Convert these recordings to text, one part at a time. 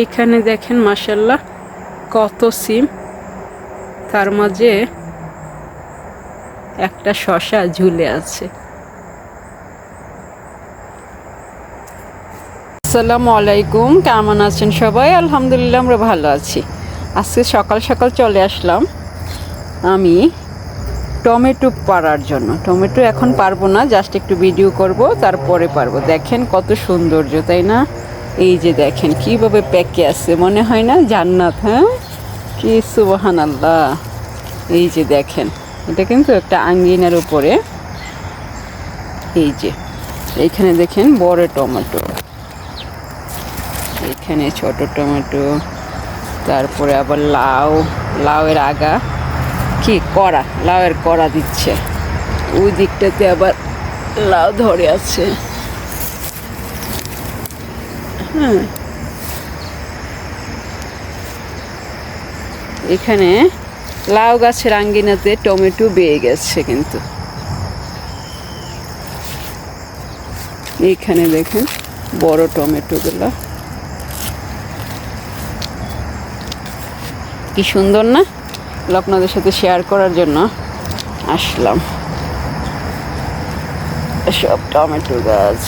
এইখানে দেখেন মাসাল্লাহ কত সিম। তার মাঝে একটা শশা ঝুলে আছে। আসসালামু আলাইকুম, কেমন আছেন সবাই? আলহামদুলিল্লাহ, আমরা ভালো আছি। আজকে সকাল সকাল চলে আসলাম আমি টমেটো পাড়ার জন্য। টমেটো এখন পারব না, জাস্ট একটু ভিডিও করব, তারপরে পারব। দেখেন কত সৌন্দর্য, তাই না? এই যে দেখেন, কীভাবে প্যাকে আছে, মনে হয় না? জান্নাত হ্যাঁ? কি সুবহান আল্লাহ এই যে দেখেন, এটা কিন্তু একটা আঙ্গিনার উপরে। এই যে, এইখানে দেখেন বড় টমেটো। এখানে ছোট টমেটো, তারপরে আবার লাউ, লাউয়ের আগা। কি, কড়া, লাউয়ের কড়া দিচ্ছে। ওই দিকটাতে আবার লাউ ধরে আছে। হ্যাঁ এখানে লাউ গাছের আঙ্গিনাতে টমেটো বেয়ে গেছে কিন্তু। এইখানে দেখেন বড় টমেটোগুলো। কি সুন্দর না? আপনাদের সাথে শেয়ার করার জন্য আসলাম। সব টমেটো গাছ।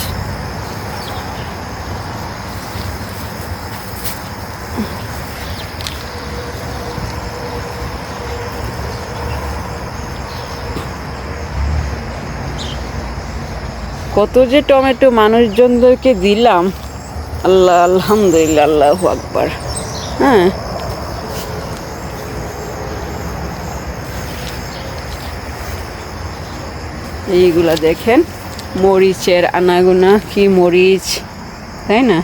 কত যে টমেটো মানুষজনদেরকে দিলাম। আল্লাহ, আলহামদুলিল্লাহ, আল্লাহ আকবার। হ্যাঁ। এইগুলা দেখেন, মরিচের আনাগোনা, কি মরিচ, তাই না?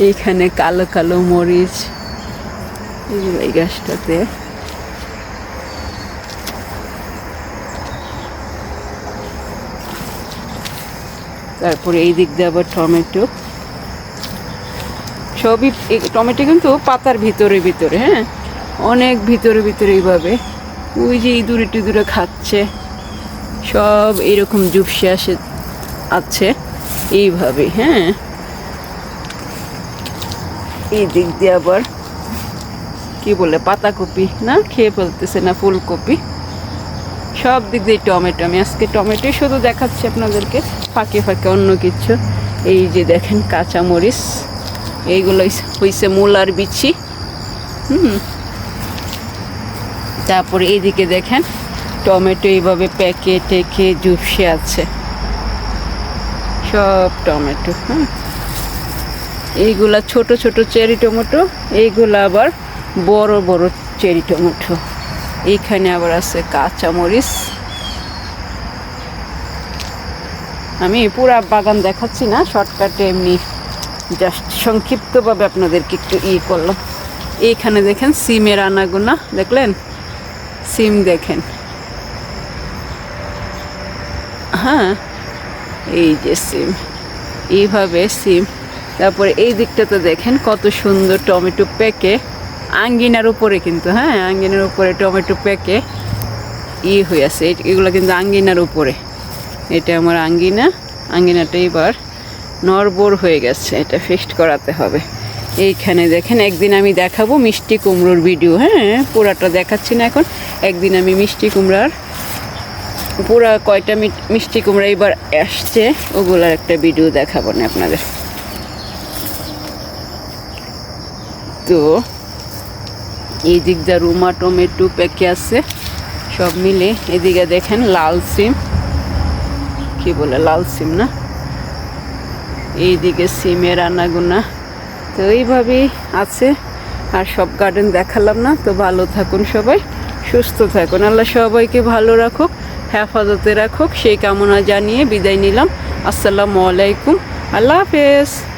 এইখানে কালো কালো মরিচ। এই গাছটাতে। তারপরে এই দিক দিয়ে আবার টমেটো। সবই টমেটো কিন্তু পাতার ভিতরে ভিতরে হ্যাঁ? অনেক ভিতরে ভিতরে এইভাবে। ওই যে ইঁদুরে টিঁদুরে খাচ্ছে। সব এরকম জুপসে আসে, আছে। এইভাবে হ্যাঁ? এই দিক দিয়ে আবার কি বলে, পাতাকপি, না? খেয়ে ফেলতেছে না, ফুলকপি। সব দিক দিয়ে টমেটো। আমি আজকে টমেটোই শুধু দেখাচ্ছি আপনাদেরকে, ফাঁকে ফাঁকে অন্য কিছু। এই যে দেখেন কাঁচা মরিচ এইগুলো হইছে মূলার বিচি। হুম। তারপরে এইদিকে দেখেন, টমেটো এইভাবে প্যাকে টেকে জুপসে আছে। সব টমেটো হ্যাঁ এইগুলা ছোট ছোট চেরি টমেটো, এইগুলা আবার বড় বড় চেরি টমেটো। এইখানে আবার আছে কাঁচা মরিচ আমি পুরা বাগান দেখাচ্ছি না, শর্টকাটে এমনি জাস্ট সংক্ষিপ্তভাবে আপনাদেরকে একটু ই করলাম। এইখানে দেখেন সিমের আনাগোনা, দেখলেন? সিম দেখেন। হ্যাঁ এই যে সিম, এইভাবে সিম। তারপরে এই দিকটাতে দেখেন কত সুন্দর টমেটো পেকে। আঙ্গিনার উপরে কিন্তু হ্যাঁ আঙ্গিনার উপরে টমেটো পেকে ই হয়ে আছে। এগুলো কিন্তু আঙ্গিনার উপরে। এটা আমার আঙ্গিনা। আঙ্গিনাটা এবার নরবর হয়ে গেছে। এটা ফিক্সড করাতে হবে। এইখানে দেখেন, একদিন আমি দেখাবো মিষ্টি কুমড়োর ভিডিও হ্যাঁ পুরাটা দেখাচ্ছি না এখন। একদিন আমি মিষ্টি কুমড়ার, পুরা কয়টা মিষ্টি কুমড়া এবার আসছে, ওগুলার একটা ভিডিও দেখাবো না আপনাদের। তো এই দিক দিয়ে রুমা টমেটো পেকে আছে। সব মিলে এদিকে দেখেন লাল সিম। কি বলে, লাল সিম না? এইদিকে সিমের আনাগুনা। তো এইভাবেই আছে। আর সব গার্ডেন দেখালাম না, তো ভালো থাকুন সবাই, সুস্থ থাকুন। আল্লাহ সবাইকে ভালো রাখুক, হেফাজতে রাখুক। সেই কামনা জানিয়ে বিদায় নিলাম। আসসালামু আলাইকুম। আল্লাহ হাফেজ।